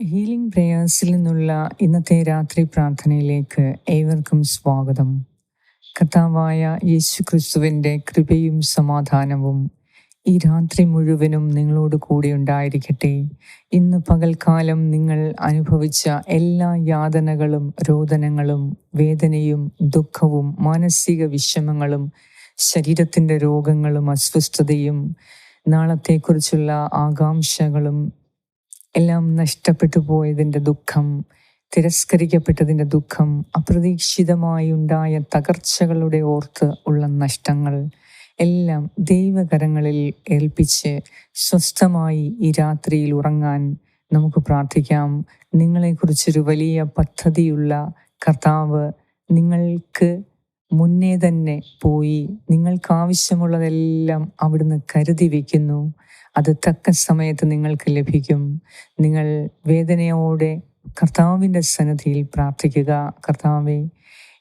Healing പ്രേയേഴ്സിൽ നിന്നുള്ള ഇന്നത്തെ രാത്രി പ്രാർത്ഥനയിലേക്ക് ഏവർക്കും സ്വാഗതം. കർത്താവായ യേശു ക്രിസ്തുവിന്റെ കൃപയും സമാധാനവും ഈ രാത്രി മുഴുവനും നിങ്ങളോട് കൂടെ ഉണ്ടായിരിക്കട്ടെ. ഇന്ന് പകൽക്കാലം നിങ്ങൾ അനുഭവിച്ച എല്ലാ യാതനകളും രോദനങ്ങളും വേദനയും ദുഃഖവും മാനസിക വിഷമങ്ങളും ശരീരത്തിന്റെ രോഗങ്ങളും അസ്വസ്ഥതയും നാളത്തെക്കുറിച്ചുള്ള ആകാംക്ഷകളും എല്ലാം നഷ്ടപ്പെട്ടു പോയതിന്റെ ദുഃഖം തിരസ്കരിക്കപ്പെട്ടതിന്റെ ദുഃഖം അപ്രതീക്ഷിതമായി ഉണ്ടായ തകർച്ചകളുടെ ഓർത്ത് ഉള്ള നഷ്ടങ്ങൾ എല്ലാം ദൈവകരങ്ങളിൽ ഏൽപ്പിച്ച് സ്വസ്ഥമായി ഈ രാത്രിയിൽ ഉറങ്ങാൻ നമുക്ക് പ്രാർത്ഥിക്കാം. നിങ്ങളെക്കുറിച്ചൊരു വലിയ പദ്ധതിയുള്ള കർത്താവ് നിങ്ങൾക്ക് മുന്നേ തന്നെ പോയി നിങ്ങൾക്കാവശ്യമുള്ളതെല്ലാം അവിടുന്ന് കരുതി വയ്ക്കുന്നു അത് തക്ക സമയത്ത് നിങ്ങൾക്ക് ലഭിക്കും. നിങ്ങൾ വേദനയോടെ കർത്താവിന്റെ സന്നദ്ധിയിൽ പ്രാർത്ഥിക്കുക. കർത്താവെ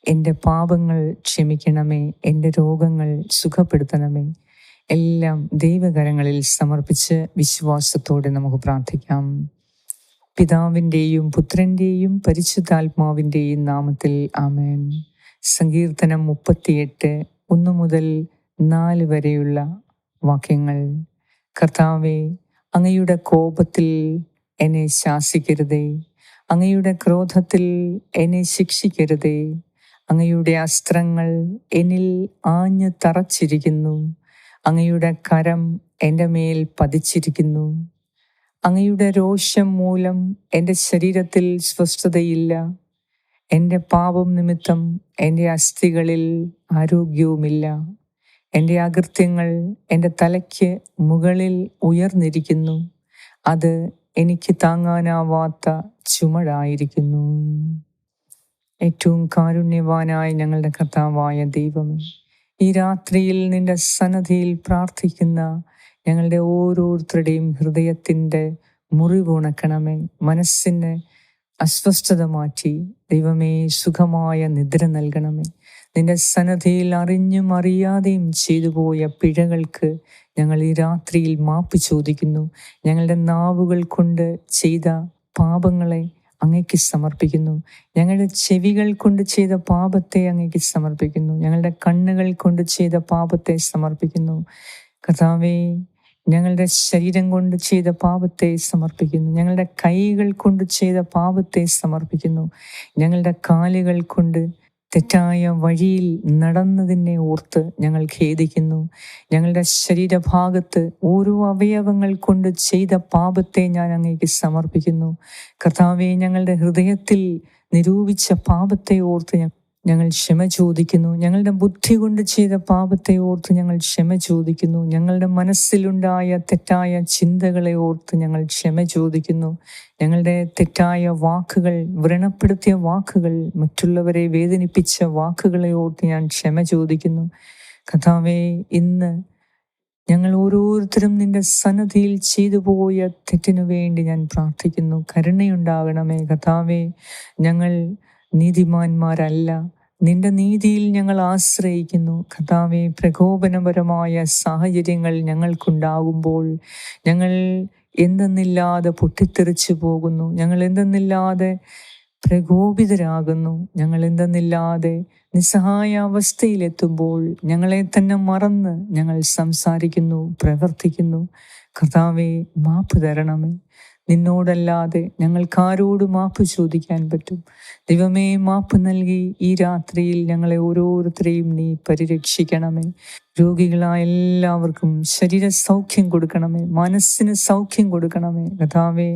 എന്റെ പാപങ്ങൾ ക്ഷമിക്കണമേ. എന്റെ രോഗങ്ങൾ സുഖപ്പെടുത്തണമേ. എല്ലാം ദൈവകരങ്ങളിൽ സമർപ്പിച്ച് വിശ്വാസത്തോടെ നമുക്ക് പ്രാർത്ഥിക്കാം. പിതാവിന്റെയും പുത്രന്റെയും പരിശുദ്ധാത്മാവിന്റെയും നാമത്തിൽ ആമേൻ. സങ്കീർത്തനം മുപ്പത്തിയെട്ട് ഒന്ന് മുതൽ നാല് വരെയുള്ള വാക്യങ്ങൾ. കർത്താവെ അങ്ങയുടെ കോപത്തിൽ എന്നെ ശാസിക്കരുതേ. അങ്ങയുടെ ക്രോധത്തിൽ എന്നെ ശിക്ഷിക്കരുതേ. അങ്ങയുടെ അസ്ത്രങ്ങൾ എന്നിൽ ആഞ്ഞു തറച്ചിരിക്കുന്നു. അങ്ങയുടെ കരം എന്റെ മേൽ പതിച്ചിരിക്കുന്നു. അങ്ങയുടെ രോഷം മൂലം എന്റെ ശരീരത്തിൽ സ്വസ്ഥതയില്ല. എന്റെ പാപം നിമിത്തം എന്റെ അസ്ഥികളിൽ ആരോഗ്യവുമില്ല. എന്റെ അകൃത്യങ്ങൾ എന്റെ തലയ്ക്ക് മുകളിൽ ഉയർന്നിരിക്കുന്നു. അത് എനിക്ക് താങ്ങാനാവാത്ത ചുമടായിരിക്കുന്നു. ഏറ്റവും കാരുണ്യവാനായ ഞങ്ങളുടെ കർത്താവായ ദൈവമേ ഈ രാത്രിയിൽ നിന്റെ സന്നദ്ധിയിൽ പ്രാർത്ഥിക്കുന്ന ഞങ്ങളുടെ ഓരോരുത്തരുടെയും ഹൃദയത്തിന്റെ മുറിവുണക്കണമേ മനസ്സിന്റെ അസ്വസ്ഥത മാറ്റി ദൈവമേ സുഖമായ നിദ്ര നൽകണമേ. നിന്റെ സന്നദ്ധയിൽ അറിഞ്ഞും അറിയാതെയും ചെയ്തു പോയ പിഴകൾക്ക് ഞങ്ങൾ ഈ രാത്രിയിൽ മാപ്പ് ചോദിക്കുന്നു. ഞങ്ങളുടെ നാവുകൾ കൊണ്ട് ചെയ്ത പാപങ്ങളെ അങ്ങയ്ക്ക് സമർപ്പിക്കുന്നു. ഞങ്ങളുടെ ചെവികൾ കൊണ്ട് ചെയ്ത പാപത്തെ അങ്ങയ്ക്ക് സമർപ്പിക്കുന്നു. ഞങ്ങളുടെ കണ്ണുകൾ കൊണ്ട് ചെയ്ത പാപത്തെ സമർപ്പിക്കുന്നു. കഥാവേ ഞങ്ങളുടെ ശരീരം കൊണ്ട് ചെയ്ത പാപത്തെ സമർപ്പിക്കുന്നു. ഞങ്ങളുടെ കൈകൾ കൊണ്ട് ചെയ്ത പാപത്തെ സമർപ്പിക്കുന്നു. ഞങ്ങളുടെ കാലുകൾ കൊണ്ട് തെറ്റായ വഴിയിൽ നടന്നതിനെ ഓർത്ത് ഞങ്ങൾ ഖേദിക്കുന്നു. ഞങ്ങളുടെ ശരീരഭാഗത്ത് ഓരോ അവയവങ്ങൾ കൊണ്ട് ചെയ്ത പാപത്തെ ഞാൻ അങ്ങേക്ക് സമർപ്പിക്കുന്നു. കർത്താവെ ഞങ്ങളുടെ ഹൃദയത്തിൽ നിരൂപിച്ച പാപത്തെ ഓർത്ത് ഞ- ഞങ്ങൾ ക്ഷമ ചോദിക്കുന്നു. ഞങ്ങളുടെ ബുദ്ധി കൊണ്ട് ചെയ്ത പാപത്തെ ഓർത്ത് ഞങ്ങൾ ക്ഷമ ചോദിക്കുന്നു. ഞങ്ങളുടെ മനസ്സിലുണ്ടായ തെറ്റായ ചിന്തകളെ ഓർത്ത് ഞങ്ങൾ ക്ഷമ ചോദിക്കുന്നു. ഞങ്ങളുടെ തെറ്റായ വാക്കുകൾ വ്രണപ്പെടുത്തിയ വാക്കുകൾ മറ്റുള്ളവരെ വേദനിപ്പിച്ച വാക്കുകളെ ഓർത്ത് ഞാൻ ക്ഷമ ചോദിക്കുന്നു. കഥാവേ ഇന്ന് ഞങ്ങൾ ഓരോരുത്തരും നിന്റെ സന്നദ്ധിയിൽ ചെയ്തു പോയ തെറ്റിനു വേണ്ടി ഞാൻ പ്രാർത്ഥിക്കുന്നു. കരുണയുണ്ടാകണമേ കഥാവേ ഞങ്ങൾ നീതിമാന്മാരല്ല. നിന്റെ നീതിയിൽ ഞങ്ങൾ ആശ്രയിക്കുന്നു. കഥാവെ പ്രകോപനപരമായ സാഹചര്യങ്ങൾ ഞങ്ങൾക്കുണ്ടാകുമ്പോൾ ഞങ്ങൾ എന്തെന്നില്ലാതെ പൊട്ടിത്തെറിച്ചു പോകുന്നു. ഞങ്ങൾ എന്തെന്നില്ലാതെ പ്രകോപിതരാകുന്നു. ഞങ്ങൾ എന്തെന്നില്ലാതെ നിസ്സഹായ അവസ്ഥയിലെത്തുമ്പോൾ ഞങ്ങളെ തന്നെ മറന്ന് ഞങ്ങൾ സംസാരിക്കുന്നു പ്രവർത്തിക്കുന്നു. കർത്താവെ മാപ്പ് തരണമേ. നിന്നോടല്ലാതെ ഞങ്ങൾക്കാരോട് മാപ്പ് ചോദിക്കാൻ പറ്റും. ദൈവമേ മാപ്പ് നൽകി ഈ രാത്രിയിൽ ഞങ്ങളെ ഓരോരുത്തരെയും നീ പരിരക്ഷിക്കണമേ. രോഗികളായ എല്ലാവർക്കും ശരീര സൗഖ്യം കൊടുക്കണമേ. മനസ്സിന് സൗഖ്യം കൊടുക്കണമേ. കഥാവേ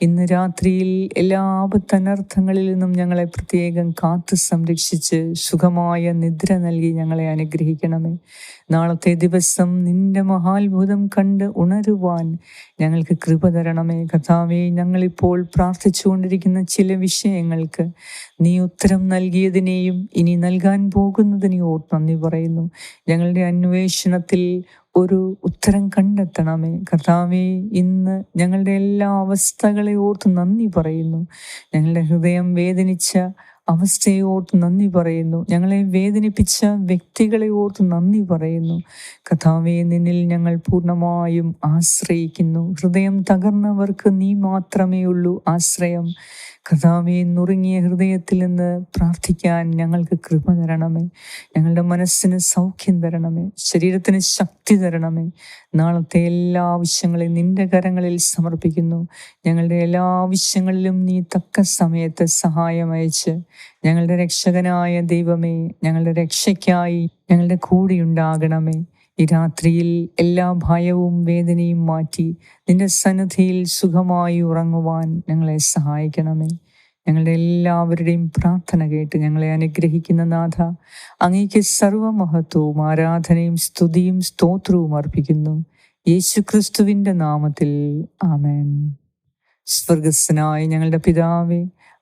ഇന്ന് രാത്രിയിൽ എല്ലാ ആപത്തനർത്ഥങ്ങളിൽ നിന്നും ഞങ്ങളെ പ്രത്യേകം കാത്തു സംരക്ഷിച്ച് സുഖമായ നിദ്ര നൽകി ഞങ്ങളെ അനുഗ്രഹിക്കണമേ. നാളത്തെ ദിവസം നിന്റെ മഹാത്ഭുതം കണ്ട് ഉണരുവാൻ ഞങ്ങൾക്ക് കൃപ തരണമേ. കഥാവേ ഞങ്ങളിപ്പോൾ പ്രാർത്ഥിച്ചുകൊണ്ടിരിക്കുന്ന ചില വിഷയങ്ങൾക്ക് നീ ഉത്തരം നൽകിയതിനെയും ഇനി നൽകാൻ പോകുന്നതിനെയും നന്ദി പറയുന്നു. ഞങ്ങളുടെ അന്വേഷണത്തിൽ ഒരു ഉത്തരം കണ്ടെത്തണമേ. കർത്താവേ ഇന്ന് ഞങ്ങളുടെ എല്ലാ അവസ്ഥകളെ ഓർത്ത് നന്ദി പറയുന്നു. ഞങ്ങളുടെ ഹൃദയം വേദനിച്ച അവസ്ഥയെ ഓർത്ത് നന്ദി പറയുന്നു. ഞങ്ങളെ വേദനിപ്പിച്ച വ്യക്തികളെ ഓർത്ത് നന്ദി പറയുന്നു. കഥാവെ നിന്നിൽ ഞങ്ങൾ പൂർണമായും ആശ്രയിക്കുന്നു. ഹൃദയം തകർന്നവർക്ക് നീ മാത്രമേ ഉള്ളൂ ആശ്രയം. കഥാവെ നുറുങ്ങിയ ഹൃദയത്തിൽ നിന്ന് പ്രാർത്ഥിക്കാൻ ഞങ്ങൾക്ക് കൃപ തരണമേ. ഞങ്ങളുടെ മനസ്സിന് സൗഖ്യം തരണമേ. ശരീരത്തിന് ശക്തി തരണമേ. നാളത്തെ എല്ലാ ആവശ്യങ്ങളെയും നിന്റെ കരങ്ങളിൽ സമർപ്പിക്കുന്നു. ഞങ്ങളുടെ എല്ലാ ആവശ്യങ്ങളിലും നീ തക്ക സമയത്ത് സഹായം അയച്ച് ഞങ്ങളുടെ രക്ഷകനായ ദൈവമേ ഞങ്ങളുടെ രക്ഷയ്ക്കായി ഞങ്ങളുടെ കൂടെയുണ്ടാകണമേ ഈ രാത്രിയിൽ എല്ലാ ഭയവും വേദനയും മാറ്റി നിന്റെ സന്നിധിയിൽ സുഖമായി ഉറങ്ങുവാൻ ഞങ്ങളെ സഹായിക്കണമേ. ഞങ്ങളുടെ എല്ലാവരുടെയും പ്രാർത്ഥന കേട്ട് ഞങ്ങളെ അനുഗ്രഹിക്കുന്ന നാഥ അങ്ങേക്ക് സർവമഹത്വവും ആരാധനയും സ്തുതിയും സ്തോത്രവും അർപ്പിക്കുന്നു. യേശു ക്രിസ്തുവിന്റെ നാമത്തിൽ ആമേൻ. സ്വർഗസ്സനായ ഞങ്ങളുടെ പിതാവേ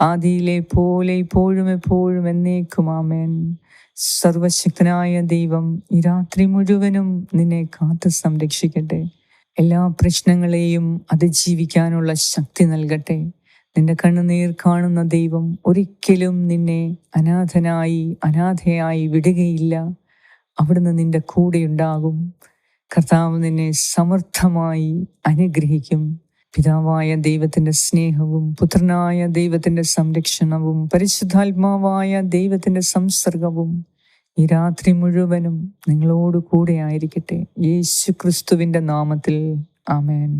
ആദിയിലെ പോലെ ഇപ്പോഴും എപ്പോഴും എന്നേക്കും ആമേൻ. സർവശക്തനായ ദൈവം ഈ രാത്രി മുഴുവനും നിന്നെ കാത്തു സംരക്ഷിക്കട്ടെ. എല്ലാ പ്രശ്നങ്ങളെയും അതിജീവിക്കാനുള്ള ശക്തി നൽകട്ടെ. നിന്റെ കണ്ണുനീർ കാണുന്ന ദൈവം ഒരിക്കലും നിന്നെ അനാഥനായി അനാഥയായി വിടുകയില്ല. അവിടുന്ന് നിന്റെ കൂടെയുണ്ടാകും. കർത്താവ് നിന്നെ സമർത്ഥമായി അനുഗ്രഹിക്കും. പിതാവായ ദൈവത്തിന്റെ സ്നേഹവും പുത്രനായ ദൈവത്തിന്റെ സംരക്ഷണവും പരിശുദ്ധാത്മാവായ ദൈവത്തിന്റെ സംസർഗവും ഈ രാത്രി മുഴുവനും നിങ്ങളോട് കൂടെ ആയിരിക്കട്ടെ. യേശു ക്രിസ്തുവിന്റെ നാമത്തിൽ. ആമേൻ.